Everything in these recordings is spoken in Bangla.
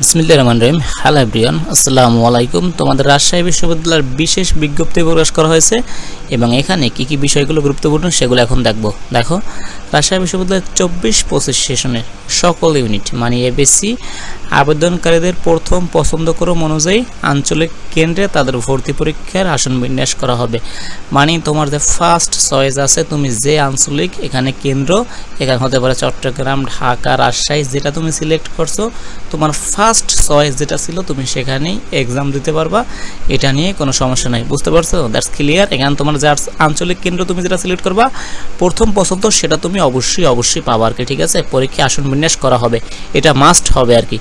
বিসমিল্লা রহমান রহিম। হ্যালো এভরিওয়ান আসসালামু আলাইকুম। তোমাদের রাজশাহী বিশ্ববিদ্যালয়ের বিশেষ বিজ্ঞপ্তি প্রকাশ করা হয়েছে এবং এখানে কি কি বিষয়গুলো গুরুত্বপূর্ণ সেগুলো এখন দেখব। দেখো রাজশাহী বিশ্ববিদ্যালয়ের চব্বিশ পঁচিশ সেশনের সকল ইউনিট মানে এবিসি আবেদনকারীদের প্রথম পছন্দক্রম অনুযায়ী আঞ্চলিক কেন্দ্রে তাদের ভর্তি পরীক্ষার আসন বিন্যাস করা হবে। মানে তোমার যে ফার্স্ট চয়েস আছে, তুমি যে আঞ্চলিক এখানে কেন্দ্র, এখানে হতে পারে চট্টগ্রাম, ঢাকা, রাজশাহী, যেটা তুমি সিলেক্ট করছ, তোমার ফার্স্ট চয়েস যেটা ছিল, তুমি সেখানেই এক্সাম দিতে পারবা। এটা নিয়ে কোনো সমস্যা নাই, বুঝতে পারছ? দ্যাটস ক্লিয়ার এখানে তোমার যে আঞ্চলিক কেন্দ্র তুমি যেটা সিলেক্ট করবা, প্রথম পছন্দ সেটা তুমি অবশ্যই অবশ্যই পাবা আর কি, ঠিক আছে? পরীক্ষা আসন বিন্যাস করা হবে। এটা মাস্ট হবে আর কি।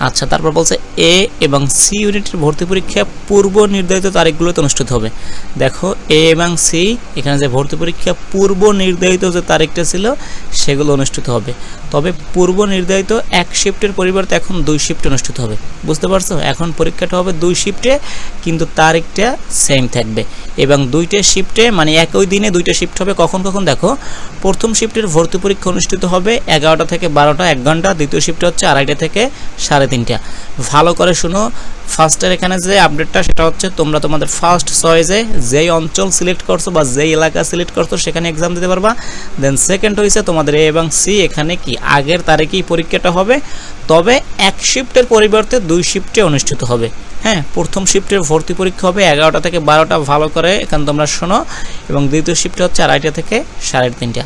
আচ্ছা তারপর বলছে এ এবং সি ইউনিটের ভর্তি পরীক্ষা পূর্ব নির্ধারিত তারিখগুলোতে অনুষ্ঠিত হবে। দেখো এ এবং সি এখানে যে ভর্তি পরীক্ষা পূর্ব নির্ধারিত যে তারিখটা ছিল, সেগুলো অনুষ্ঠিত হবে। তবে পূর্ব নির্ধারিত এক শিফটের পরিবর্তে এখন দুই শিফট অনুষ্ঠিত হবে। বুঝতে পারছ? এখন পরীক্ষাটা হবে দুই শিফটে, কিন্তু তারিখটা সেম থাকবে। এবং দুইটা শিফটে মানে একই দিনে দুইটা শিফট হবে। কখন কখন? দেখো, প্রথম শিফটের ভর্তি পরীক্ষা অনুষ্ঠিত হবে এগারোটা থেকে বারোটা, এক ঘণ্টা। দ্বিতীয় শিফট হচ্ছে আড়াইটা থেকে সাড়ে তিনটা। ভালো করে শুনো ফার্স্টের এখানে যে আপডেটটা সেটা হচ্ছে তোমরা তোমাদের ফার্স্ট চয়েসে যেই অঞ্চল সিলেক্ট করছ বা যেই এলাকা সিলেক্ট করছ, সেখানে এক্সাম দিতে পারবা। দেন সেকেন্ড হয়েছে তোমাদের এ এবং সি এখানে কি আগের তারিখেই পরীক্ষাটা হবে। তবে এক শিফটের পরিবর্তে দুই শিফটে অনুষ্ঠিত হবে। হ্যাঁ প্রথম শিফটের ভর্তি পরীক্ষা হবে এগারোটা থেকে বারোটা। ভালো করে এখানে তোমরা শোনো। এবং দ্বিতীয় শিফটে হচ্ছে আড়াইটা থেকে সাড়ে তিনটা।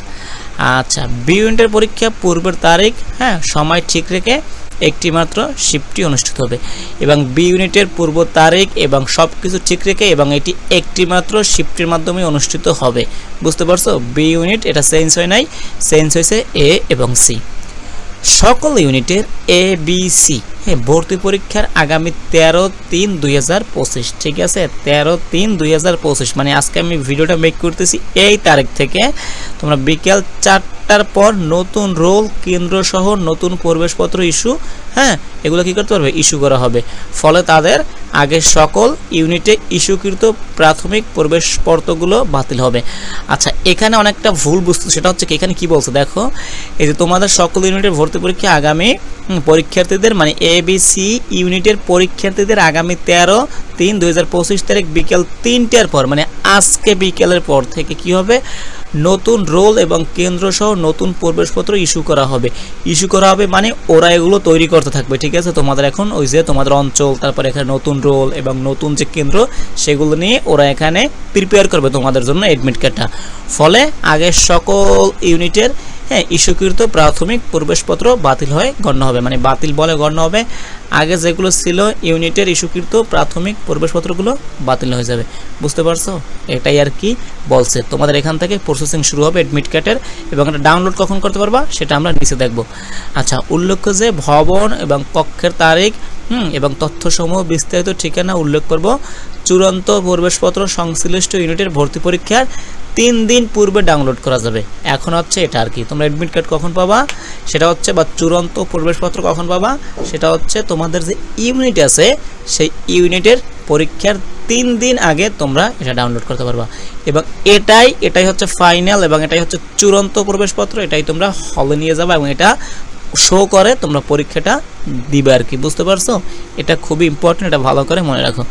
আচ্ছা বি ইউনিটের পরীক্ষা পূর্বের তারিখ হ্যাঁ সময় ঠিক রেখে একটি মাত্র শিফটটি অনুষ্ঠিত হবে। এবং বি ইউনিটের পূর্ব তারিখ এবং সব কিছু ঠিক রেখে এবং এটি একটি মাত্র শিফটের মাধ্যমে অনুষ্ঠিত হবে। বুঝতে পারছ? বি ইউনিট এটা চেঞ্জ হয় নাই। চেঞ্জ হয়েছে এ এবং সি সকল ইউনিটের এ বি সি হ্যাঁ ভর্তি পরীক্ষার আগামী তেরো তিন দুই হাজার পঁচিশ। ঠিক আছে, তেরো তিন দুই হাজার পঁচিশ। মানে আজকে আমি ভিডিওটা মেক করতেছি এই তারিখ থেকে। তোমরা বিকেল চারটার পর নতুন রোল কেন্দ্র সহ নতুন প্রবেশপত্র ইস্যু হ্যাঁ এগুলো কী করতে পারবে? ইস্যু করা হবে। ফলে তাদের আগে সকল ইউনিটে ইস্যুকৃত প্রাথমিক প্রবেশপত্রগুলো বাতিল হবে। আচ্ছা এখানে অনেকটা ভুল বুঝতে সেটা হচ্ছে কি, এখানে কি বলছে? দেখো, এই যে তোমাদের সকল ইউনিটের ভর্তি পরীক্ষা আগামী পরীক্ষার্থীদের মানে এ বি সি ইউনিটের পরীক্ষার্থীদের আগামী তেরো তিন দুই তারিখ বিকেল তিনটার পর মানে আজকে বিকেলের পর থেকে কি হবে? নতুন রোল এবং কেন্দ্র সহ নতুন প্রবেশপত্র ইস্যু করা হবে। ইস্যু করা হবে মানে ওরা এগুলো তৈরি করতে থাকবে, ঠিক আছে? তোমাদের এখন ওই যে তোমাদের অঞ্চল, তারপরে এখানে নতুন রোল এবং নতুন যে কেন্দ্র, সেগুলো নিয়ে ওরা এখানে প্রিপেয়ার করবে তোমাদের জন্য অ্যাডমিট কার্ডটা ফলে আগের সকল ইউনিটের হ্যাঁ ইস্যুকৃত প্রাথমিক প্রবেশপত্র বাতিল হয়ে গণ্য হবে। মানে বাতিল বলে গণ্য হবে। আগে যেগুলো ছিল ইউনিটের ইস্যুকৃত প্রাথমিক প্রবেশপত্রগুলো বাতিল হয়ে যাবে। বুঝতে পারছ? এটাই আর কি বলছে। তোমাদের এখান থেকে প্রসেসিং শুরু হবে অ্যাডমিট কার্ডের এবং এটা ডাউনলোড কখন করতে পারবা সেটা আমরা নিচে দেখব। আচ্ছা উল্লেখ্য যে ভবন এবং কক্ষের তারিখ, হুম, এবং তথ্যসমূহ বিস্তারিত ঠিকানা উল্লেখ করব। চূড়ান্ত প্রবেশপত্র সংশ্লিষ্ট ইউনিটের ভর্তি পরীক্ষার তিন দিন পূর্বে ডাউনলোড করা যাবে। এখন হচ্ছে এটা আর কি। তোমরা অ্যাডমিট কার্ড কখন পাবা? সেটা হচ্ছে বা চূড়ান্ত প্রবেশপত্র কখন পাবা? সেটা হচ্ছে তোমাদের যে ইউনিট আছে, সেই ইউনিটের পরীক্ষার তিন দিন আগে তোমরা এটা ডাউনলোড করতে পারবা। এবং এটাই এটাই হচ্ছে ফাইনাল এবং এটাই হচ্ছে চূড়ান্ত প্রবেশপত্র। এটাই তোমরা হলে নিয়ে যাবা এবং এটা শো করে তোমরা পরীক্ষাটা দিবে আর কি। বুঝতে পারছ? এটা খুবই ইম্পর্টেন্ট এটা ভালো করে মনে রাখো।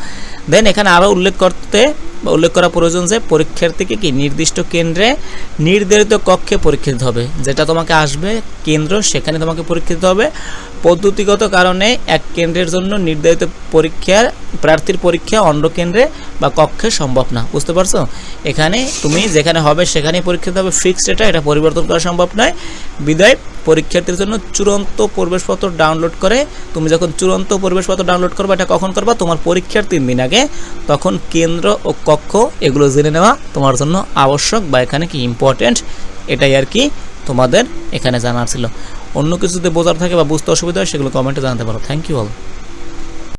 দেন এখানে আরও উল্লেখ করতে বা উল্লেখ করা প্রয়োজন যে পরীক্ষার্থীকে কি নির্দিষ্ট কেন্দ্রে নির্ধারিত কক্ষে পরীক্ষা দিতে হবে? যেটা তোমাকে আসবে কেন্দ্র, সেখানে তোমাকে পরীক্ষা দিতে হবে। পদ্ধতিগত কারণে এক কেন্দ্রের জন্য নির্ধারিত পরীক্ষার, প্রার্থীর পরীক্ষা অন্য কেন্দ্রে বা কক্ষে সম্ভব না। বুঝতে পারছ? এখানে তুমি যেখানে হবে সেখানেই পরীক্ষা দিতে হবে। ফিক্সড এটা এটা পরিবর্তন করা সম্ভব নয়। বিদায়। পরীক্ষার্থীর জন্য চূড়ান্ত প্রবেশপত্র ডাউনলোড করে। তুমি যখন চূড়ান্ত প্রবেশপত্র ডাউনলোড করবে, এটা কখন করবা? তোমার পরীক্ষার তিন দিন আগে। তখন কেন্দ্র ও কক্ষ, এগুলো জেনে নেওয়া তোমার জন্য আবশ্যক বা এখানে কি ইম্পর্টেন্ট এটাই আর কি তোমাদের এখানে জানার ছিল। অন্য কিছু যদি বোঝার থাকে বা বুঝতে অসুবিধা হয়, সেগুলো কমেন্টে জানাতে পারো। Thank you all